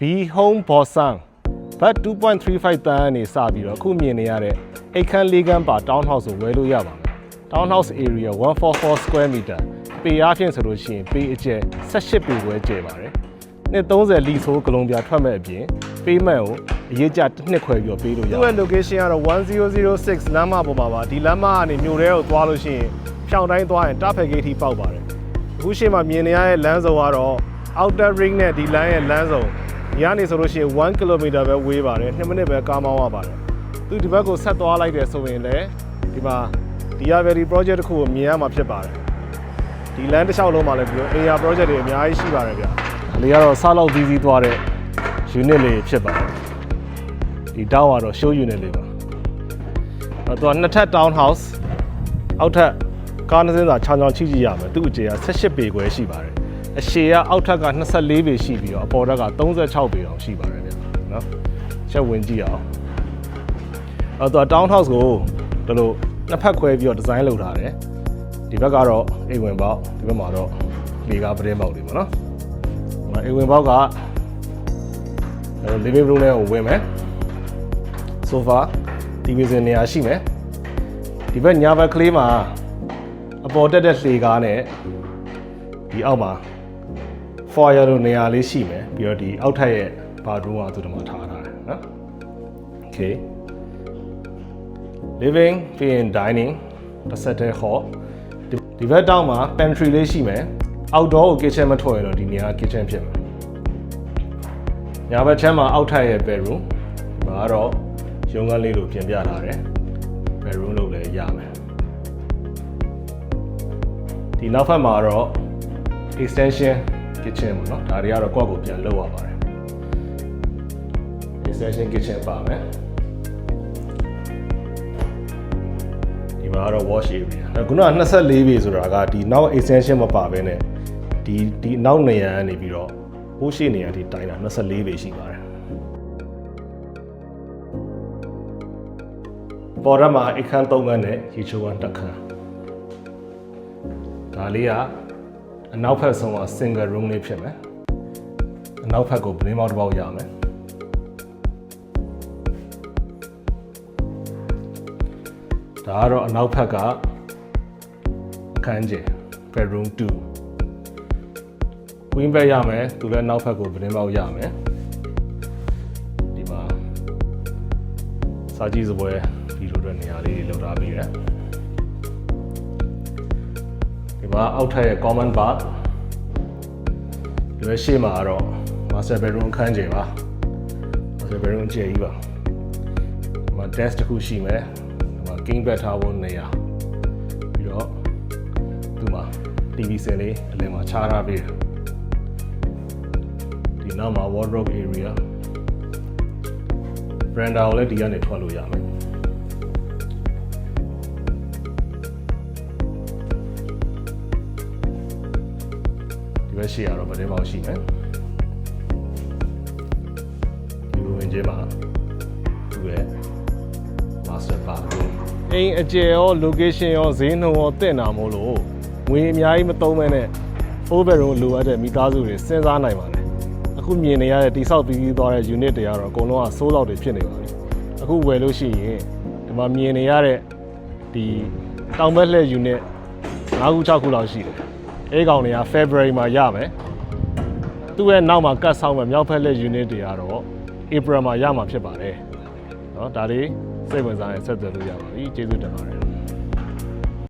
B Home Bosan ဘတ်2.35တန်းကနေစပြီးတော့အခုမြင်နေရတဲ့အိတ်ခမ်းလေးခန်းပါ townhouse ကိုဝယ်လို့ရပါမယ် townhouse area 144 square meter ပေအားဖြင့်ဆိုလို့ရှိရင်ပေအကျယ်18ပေဝဲကျယ်ပါတယ်နှစ်30လီဆိုးကလုံးပြာထွက်မဲ့အပြင်ပေးမှန်ကိုအရေးကြတစ်နှစ်ခွဲပြီးတော့ပေးလို့ရသူ့ရဲ့ location ကတော့1006လမ်းမပေါ်မှာပါဒီလမ်းမကနေမြို့ထဲကိုသွားလို့ရှိရင်ဖြောင်းတိုင်းသွားရင်တာဖက်ဂိတ်ထိပေါက်ပါတယ်အခုရှိမှမြင်နေရတဲ့လမ်းစုံကတော့ outer ring နဲ့ဒီလမ်းရဲ့လမ်းစုံ ဒီကနေဆိုလို့ရှိရင်1 km ပဲဝေးပါတယ်2မိနစ်ပဲကားမောင်းရပါတယ်သူဒီဘက်ကိုဆက်သွားလိုက်တယ်ဆိုရင်လည်းဒီမှာ Diabetes project တစ်ခုကိုမြင်ရမှာဖြစ်ပါတယ်ဒီလမ်းတစ်လျှောက်လုံးမှာလည်းပြီးတော့ AR project တွေအများကြီးရှိပါတယ်ဗျာဒါလေးကတော့ဆောက်လောက်ပြီးပြီးသွားတဲ့ unit လေးဖြစ်ပါတယ်ဒီတောင်းကတော့ show unit လေးပါအဲ့တော့နှစ်ထပ် town house အောက်ထပ်ကားနှစ်စင်းသာချောင်းချောင်းချိကြည့်ရမယ်သူ့အကျယ်က18ပေခွဲရှိပါတယ် အရှည်ကအောက်ထပ်က24ပေရှိပြီးတော့အပေါ်ထပ်က36ပေအောင်ရှိပါတယ်ဗျာနော်ချက်ဝင်ကြည့်အောင်အဲ့တော့ town house ကိုဒီလိုနှစ်ဖက်ခွဲပြီးတော့ဒီဇိုင်းလုပ်ထားတယ်ဒီဘက်ကတော့အိမ်ဝင်ပေါက်ဒီဘက်မှာတော့လေကားပတင်းပေါက်တွေပေါ့နော်ဒီမှာအိမ်ဝင်ပေါက်ကအဲ living room ထဲကိုဝင်မယ် sofa TV စင်နေရာရှိမယ်ဒီဘက်ညာဘက်ကလေးမှာအပေါ်တက်တဲ့လှေကားနဲ့ဒီအောက်မှာ foyer လိုနေရာလေးရှိမယ်ပြီးတော့ဒီအောက်ထပ်ရဲ့ bathroom ကသူတို့မှာထားထားတယ်နော် okay living ပြီးရင် dining တစ်ဆက်တည်း hall ဒီဒီဘက်တောင်းမှာ pantry လေးရှိမယ် outdoor ကို kitchen မထွက်ရတော့ဒီနေရာ kitchen ဖြစ်မယ်ညာဘက်ချမ်းမှာအောက်ထပ်ရဲ့ bedroom ဒီမှာကတော့ရုံးခန်းလေးလိုပြင်ပြထားတယ် bedroom လို့လည်းရမယ်ဒီနောက်ဖက်မှာတော့ extension kitchen ပေါ့နော်ဒါတွေကတော့ကိုယ့်ကိုယ်ပြန်လုပ်ရပါတယ် extension kitchen ပါမယ်ဒီမှာကတော့ wash area အဲခုနက24ပေဆိုတာကဒီနောက် extension မပါဘဲနဲ့ဒီဒီနောက်နေရန်ကနေပြီးတော့ဟိုးရှိနေရန်ဒီတိုင်းတာ24ပေရှိပါတယ်ပေါ်ရမှာအခန်း3ခန်းနဲ့ရေချိုးခန်းတစ်ခန်းဒါလေးက အနောက်ဖက်ဆုံးက single room လေးဖြစ်မယ်အနောက်ဖက်ကိုပလင်းပေါက်တစ်ပေါက်ရမယ်ဒါကတော့အနောက်ဖက်ကအခန်းကျယ် bedroom 2 queen bed ရမယ်သူလည်းနောက်ဖက်ကိုပလင်းပေါက်ရမယ်ဒီမှာစာကြည့်စပွဲဗီဒီယိုတွေနေရာလေးတွေလောက်ထားပြီးတယ် ဒီမှာအောက်ထပ်ရဲ့ common bath ဒီဘက်ရှေ့မှာကတော့ master bedroom အခန်းကျယ်ပါ master bedroom ကျယ်ကြီးပါဒီမှာ desk တစ်ခုရှိမယ်ဒီမှာ king bed ထားဖို့နေရာပြီးတော့ဒီမှာ TV စင်လေးအလယ်မှာခြားထားပေးတယ်ဒီနောက်မှာ wardrobe area veranda ကိုလည်းဒီကနေထွက်လို့ရမယ် ဒီဘက်ရှေ့ကတော့ဗတင်းပေါက်ရှိမယ်ဒီလိုဝင်ကျဲပါသူ့ရဲ့ master bathroom အိမ်အကျယ်ရော location ရောဈေးနှုန်းရောတင့်တာမို့လို့ငွေအများကြီးမသုံးမဲနဲ့ overroom လိုအပ်တဲ့မိသားစုတွေစဉ်းစားနိုင်ပါတယ်အခုမြင်နေရတဲ့တိဆောက်ပြီးပြီးသွားတဲ့ unit တွေကတော့အကုန်လုံးကစိုးလောက်တွေဖြစ်နေပါပြီအခုဝယ်လို့ရှိရင်ဒီမှာမြင်နေရတဲ့ဒီတောင်ဘက်လှည့် unit ၅ခု6ခုလောက်ရှိတယ် အဲကောင်တွေက February မှာရမယ်သူ့ရဲ့နောက်မှာကတ်ဆောင်မဲ့မြောက်ဖက်လက် unit တွေကတော့ April မှာရမှာဖြစ်ပါတယ်เนาะဒါလေးစိတ်ဝင်စားရင်ဆက်သွယ်လို့ရပါပြီကျေးဇူးတင်ပါတယ်